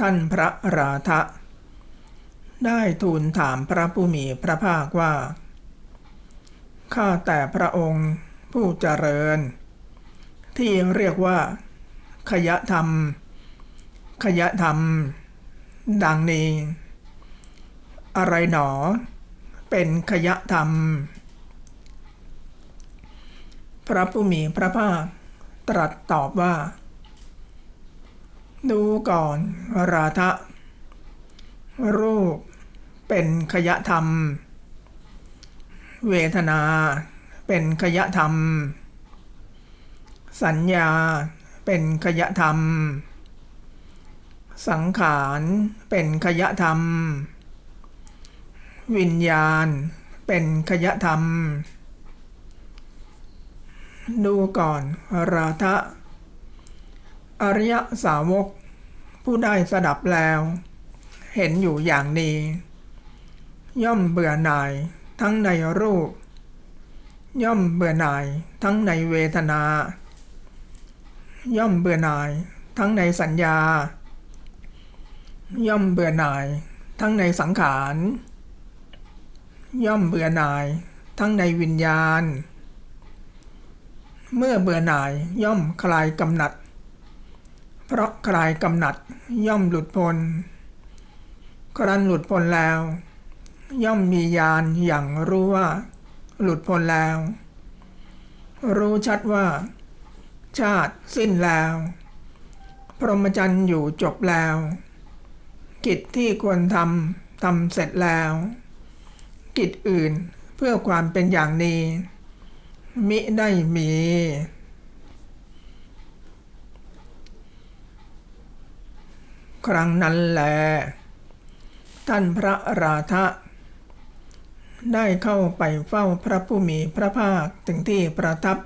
ท่านพระราธะได้ทูลถามพระผู้มีพระภาคว่า ข้าแต่พระองค์ผู้เจริญ ที่เรียกว่า ขยะธรรม ขยะธรรม ดังนี้ อะไรหนอ เป็นขยะธรรม พระผู้มีพระภาคตรัสตอบว่า ดูก่อนราทะรูปเป็นขยะธรรม เวทนาเป็นขยะธรรม สัญญาเป็นขยะธรรม สังขารเป็นขยะธรรม วิญญาณเป็นขยะธรรม ดูก่อนราทะ อริยสาวก ผู้ได้สดับแล้ว เห็นอยู่อย่างนี้ ย่อมเบื่อหน่ายทั้งในรูป ย่อมเบื่อหน่ายทั้งในเวทนา ย่อมเบื่อหน่ายทั้งในสัญญา ย่อมเบื่อหน่ายทั้งในสังขาร ย่อมเบื่อหน่ายทั้งในวิญญาณ เมื่อเบื่อหน่ายย่อมคลายกำหนัด เพราะคลายกำหนัดย่อมหลุดพ้นครั้นหลุดพ้นแล้ว ย่อมมีญาณอย่างรู้ว่า หลุดพ้นแล้ว รู้ชัดว่า ชาติสิ้นแล้ว พรหมจรรย์อยู่จบแล้ว กิจที่ควรทำทำเสร็จแล้ว กิจอื่นเพื่อความเป็นอย่างนี้ มิได้มี ครั้งนั้นแล ท่านพระราธะได้เข้าไปเฝ้าพระผู้มีพระภาคถึงที่ประทับ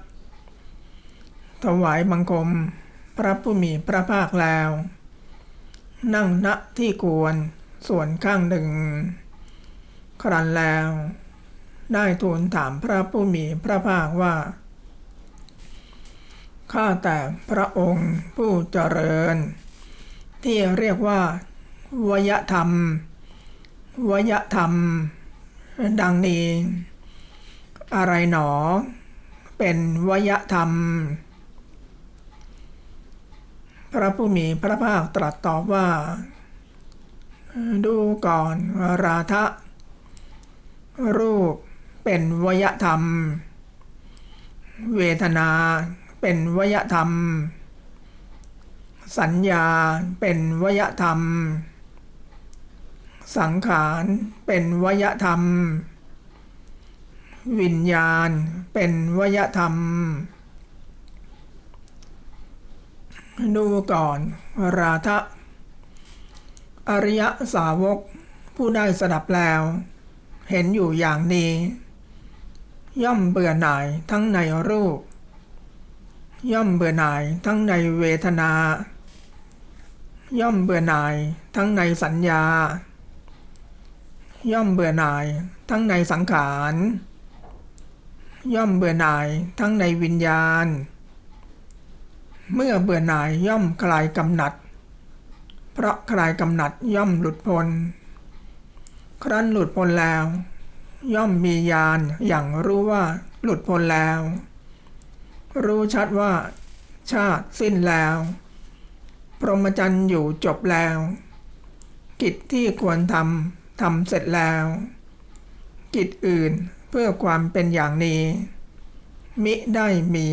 ถวายบังคมพระผู้มีพระภาคแล้ว นั่งณที่ควรส่วนข้างหนึ่ง ครั้นแล้ว ได้ทูลถามพระผู้มีพระภาคว่าข้าแต่พระองค์ผู้เจริญ ที่เรียกว่าวยธรรมวยธรรม ดังนี้ อะไรหนอ เป็นวยธรรม พระผู้มีพระภาคตรัสตอบว่า ดูก่อนราทะรูปเป็นวยธรรม เวทนาเป็นวยธรรม สัญญาเป็นวยธรรม สังขารเป็นวยธรรม วิญญาณเป็นวยธรรม ดูก่อนราทะอริยสาวกผู้ได้สดับแล้ว เห็นอยู่อย่างนี้ ย่อมเบื่อหน่ายทั้งในรูป ย่อมเบื่อหน่ายทั้งในเวทนา ย่อมเบื่อหน่ายทั้งในสัญญา ย่อมเบื่อหน่ายทั้งในสังขาร ย่อมเบื่อหน่ายทั้งในวิญญาณ เมื่อเบื่อหน่ายย่อมคลายกำหนัด เพราะคลายกำหนัดย่อมหลุดพ้นครั้นหลุดพ้นแล้ว ย่อมมีญาณอย่างรู้ว่าหลุดพ้นแล้ว รู้ชัดว่าชาติสิ้นแล้ว พรหมจรรย์อยู่จบแล้ว กิจที่ควรทำทำเสร็จแล้ว กิจอื่นเพื่อความเป็นอย่างนี้ มิได้มี